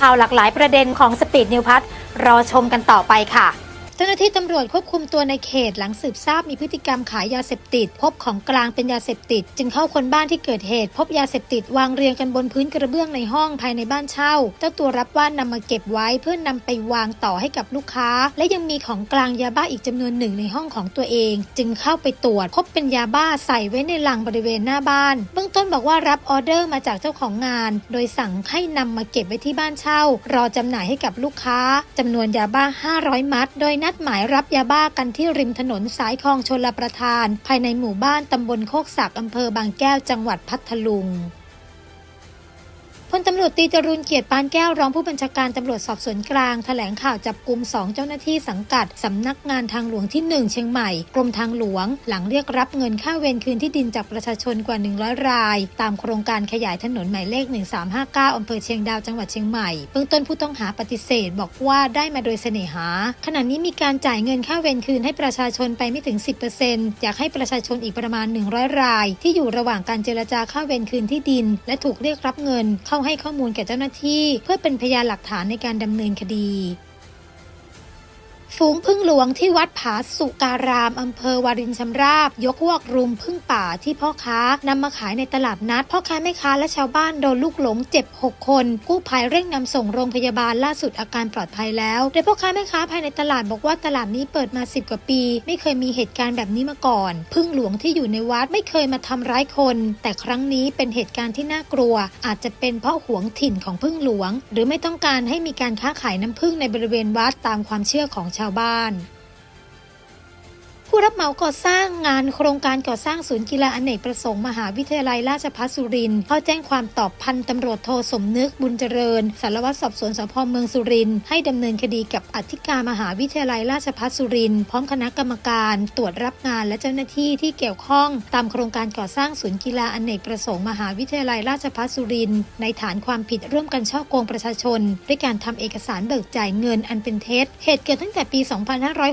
ข่าวหลากหลายประเด็นของสปีดนิวพัทรอชมกันต่อไปค่ะ จ้าหน้าที่ตำรวจควบคุมตัวในเขตหลังสืบทราบมีพฤติกรรมขายยาเสพติด พบของกลางเป็นยาเสพติด จึงเข้าคนบ้านที่เกิดเหตุ พบยาเสพติดวางเรียงกันบนพื้นกระเบื้องในห้องภายในบ้านเช่า เจ้าตัวรับว่านำมาเก็บไว้เพื่อนนำไปวางต่อให้กับลูกค้า และยังมีของกลางยาบ้าอีกจำนวนหนึ่งในห้องของตัวเอง จึงเข้าไปตรวจ พบเป็นยาบ้าใส่ไว้ในลังบริเวณหน้าบ้าน เบื้องต้นบอกว่ารับออเดอร์มาจากเจ้าของงาน โดยสั่งให้นำมาเก็บไว้ที่บ้านเช่า รอจำหน่ายให้กับลูกค้าจำนวนยาบ้า 500 มัด โดยนัดหมายรับยาบ้ากันที่ริมถนนสายคลองชลประทาน ภายในหมู่บ้านตำบลโคกศักอำเภอบางแก้วจังหวัดพัทลุง พลตำรวจตีจรูนเกียรติปานแก้วรองผู้บัญชาการตำรวจสอบสวนกลางแถลงข่าวจับกลุ่ม2 เจ้าหน้าที่สังกัดสำนักงานทางหลวงที่ 1 เชียงใหม่ กรมทางหลวง หลังเรียกรับเงินค่าเวรคืนที่ดินจากประชาชนกว่า 100 ราย ตามโครงการขยายถนนหมายเลข 1359อำเภอเชียงดาวจังหวัดเชียงใหม่เบื้องต้นผู้ต้องหาปฏิเสธ บอกว่าได้มาโดยเสน่หา ขณะนี้มีการจ่ายเงินค่าเวรคืนให้ประชาชนไปไม่ถึง 10%อยากให้ประชาชนอีกประมาณ 100 ราย ที่อยู่ระหว่างการเจรจาค่าเวรคืนที่ดิน และถูกเรียกรับเงินเข้าให้ข้อมูลแก่เจ้าหน้าที่ เพื่อเป็นพยานหลักฐานในการดำเนินคดี ฝูงพึ่งหลวงที่วัดผาสุการามอำเภอวารินชำราบ ยกพวกรุมพึ่งป่าที่พ่อค้านำมาขายในตลาดนัด พ่อค้าแม่ค้าและชาวบ้านโดนลูกหลงเจ็บ 6 คน กู้ภัยเร่งนำส่งโรงพยาบาลล่าสุดอาการปลอดภัยแล้วโดยพ่อค้าแม่ค้าภายในตลาดบอกว่าตลาดนี้เปิดมา 10 กว่าปี ไม่เคยมีเหตุการณ์แบบนี้มาก่อน พึ่งหลวงที่อยู่ในวัดไม่เคยมาทำร้ายคน แต่ครั้งนี้เป็นเหตุการณ์ที่น่ากลัว อาจจะเป็นเพราะหวงถิ่นของพึ่งหลวง หรือไม่ต้องการให้มีการค้าขายน้ำพึ่งในบริเวณวัดตามความเชื่อของชาวบ้าน ผู้รับเหมาก่อสร้างงานโครงการก่อสร้างศูนย์กีฬาอเนกประสงค์มหาวิทยาลัยราชภัฏสุรินทร์เข้าแจ้งความตอบพันตำรวจโทสมนึกบุญเจริญสารวัตรสอบสวนสพเมืองสุรินทร์ให้ดำเนินคดีกับอธิการมหาวิทยาลัยราชภัฏสุรินทร์พร้อมคณะกรรมการตรวจรับงานและเจ้าหน้าที่ที่เกี่ยวข้อง ตามโครงการก่อสร้างศูนย์กีฬาอเนกประสงค์มหาวิทยาลัยราชภัฏสุรินทร์ในฐานความผิดร่วมกันช่อโกงประชาชน ด้วยการทำเอกสารเบิกจ่ายเงินอันเป็นเท็จเหตุเกิดตั้งแต่ปี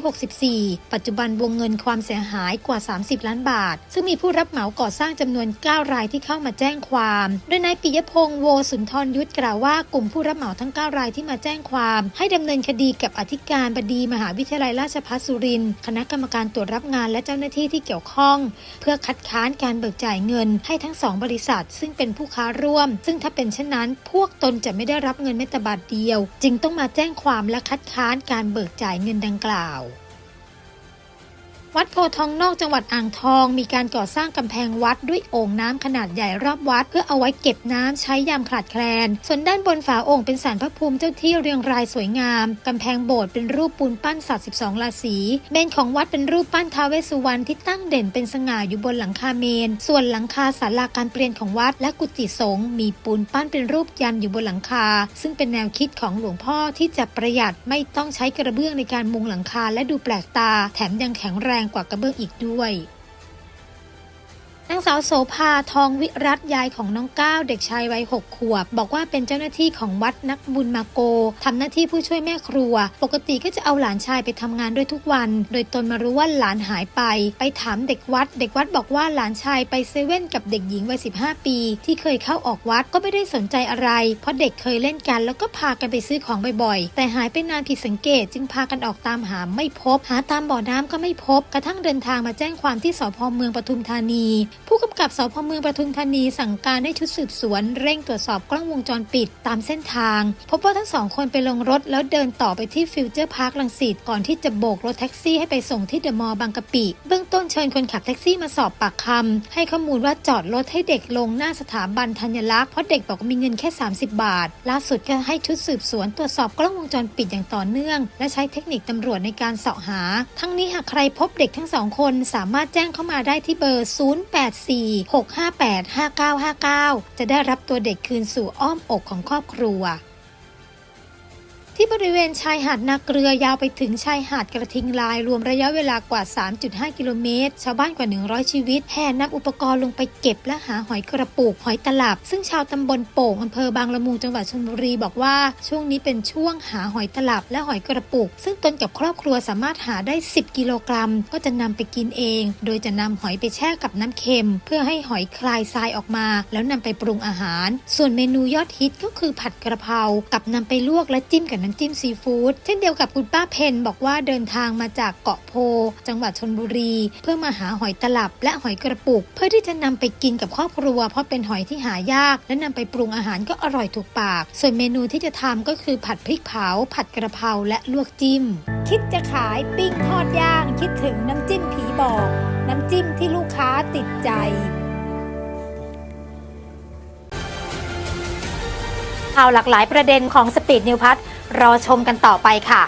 2564 ปัจจุบันวงเงินนความเสียหายกว่า 30 ล้านบาท ซึ่งมีผู้รับเหมาก่อสร้างจำนวน 9 รายที่เข้ามาแจ้งความ โดยนายปิยพงษ์โวสุนทรยุทธกล่าวว่ากลุ่มผู้รับเหมาทั้ง 9 รายที่มาแจ้งความ ให้ดำเนินคดีกับอธิการบดีมหาวิทยาลัยราชภัฏสุรินทร์คณะกรรมการตรวจรับงานและเจ้าหน้าที่ที่เกี่ยวข้อง เพื่อคัดค้านการเบิกจ่ายเงินให้ทั้งสองบริษัท ซึ่งเป็นผู้ค้าร่วม ซึ่งถ้าเป็นเช่นนั้น พวกตนจะไม่ได้รับเงินแม้แต่บาทเดียว จึงต้องมาแจ้งความและคัดค้านการเบิกจ่ายเงินดังกล่าว วัดโพทองนอกจังหวัดอ่างทอง มีการก่อสร้างกำแพงวัดด้วยโอ่งน้ำขนาดใหญ่รอบวัด เพื่อเอาไว้เก็บน้ำใช้ยามขาดแคลน ส่วนด้านบนฝาโอ่งเป็นสารพระภูมิเจ้าที่เรียงรายสวยงามกำแพงโบสถ์เป็นรูปปูนปั้นสัตว์ 12 ราศีเมนของวัดเป็นรูปปั้นท้าวเวสสุวรรณที่ตั้งเด่นเป็นสง่าอยู่บนหลังคาเมน ส่วนหลังคาศาลาการเปลี่ยนของวัด และกุฏิสงฆ์มีปูนปั้นเป็นรูปยันอยู่บนหลังคา ซึ่งเป็นแนวคิดของหลวงพ่อที่จะประหยัดไม่ต้องใช้กระเบื้องในการมุงหลังคาและดูแปลกตา แถมยังแข็งแรงกว่ากระเบื้องอีกด้วย นางสาวโสภาทองวิรัตยายของน้องก้าวเด็กชายวัยหกขวบ บอกว่าเป็นเจ้าหน้าที่ของวัดนักบุญมาโกทำหน้าที่ผู้ช่วยแม่ครัว ปกติก็จะเอาหลานชายไปทำงานด้วยทุกวัน โดยตนมารู้ว่าหลานหายไป ไปถามเด็กวัด เด็กวัดบอกว่าหลานชายไปเซเว่นกับเด็กหญิงวัย15 ปี ที่เคยเข้าออกวัดก็ไม่ได้สนใจอะไร เพราะเด็กเคยเล่นกัน แล้วก็พากันไปซื้อของบ่อยๆ แต่หายไปนานผิดสังเกต จึงพากันออกตามหาไม่พบ หาตามบ่อน้ำก็ไม่พบ กระทั่งเดินทางมาแจ้งความที่สพเมืองปทุมธานีผู้กำกับสพเมืองปทุมธานีสั่งการให้ชุดสืบสวน เร่งตรวจสอบกล้องวงจรปิดตามเส้นทาง พบว่าทั้งสองคนไปลงรถแล้วเดินต่อไปที่ฟิวเจอร์พาร์คลังสิตก่อนที่จะโบกรถแท็กซี่ให้ไปส่งที่เดอะมอลล์บางกะปิ เบื้องต้นเชิญคนขับแท็กซี่มาสอบปากคำให้ข้อมูลว่าจอดรถให้เด็กลงหน้าสถาบันธัญลักษณ์เพราะเด็กบอกว่ามีเงินแค่ 30 บาท ล่าสุดก็ให้ชุดสืบสวนตรวจสอบกล้องวงจรปิดอย่างต่อเนื่อง และใช้เทคนิคตำรวจในการเสาะหา ทั้งนี้หากใครพบเด็กทั้งสองคนสามารถแจ้งเข้ามาได้ที่เบอร์084658 5959 จะได้รับตัวเด็กคืนสู่อ้อมอกของครอบครัว บริเวณชายหาดนาเกลือยาวไปถึงชายหาดกระทิงลาย รวมระยะเวลากว่า 3.5 กิโลเมตร ชาวบ้านกว่า 100 ชีวิตแห่นำอุปกรณ์ลงไปเก็บและหาหอยกระปุกหอยตลับ ซึ่งชาวตำบลโป่งอำเภอบางละมุงจังหวัดชลบุรีบอกว่าช่วงนี้เป็นช่วงหาหอยตลับและหอยกระปุก ซึ่งตนกับครอบครัวสามารถหาได้ 10 กิโลกรัม ก็จะนำไปกินเอง โดยจะนำหอยไปแช่กับน้ำเค็ม เพื่อให้หอยคลายทรายออกมา แล้วนำไปปรุงอาหาร ส่วนเมนูยอดฮิตก็คือผัดกระเพรากับนำไปลวกและจิ้มกับน้ำจิ้มซีฟู้ดเช่นเดียวกับคุณป้าเพนบอกว่าเดินทางมาจากเกาะโพ จังหวัดชนบุรี เพื่อมาหาหอยตลับและหอยกระปุก เพื่อที่จะนำไปกินกับครอบครัว เพราะเป็นหอยที่หายาก และนำไปปรุงอาหารก็อร่อยถูกปาก ส่วนเมนูที่จะทำก็คือผัดพริกเผา ผัดกระเพราและลวกจิ้ม คิดจะขายปิ้งทอดย่าง คิดถึงน้ำจิ้มผีบอก น้ำจิ้มที่ลูกค้าติดใจข่าวหลากหลายประเด็นของสปีดนิวพัท รอชมกันต่อไปค่ะ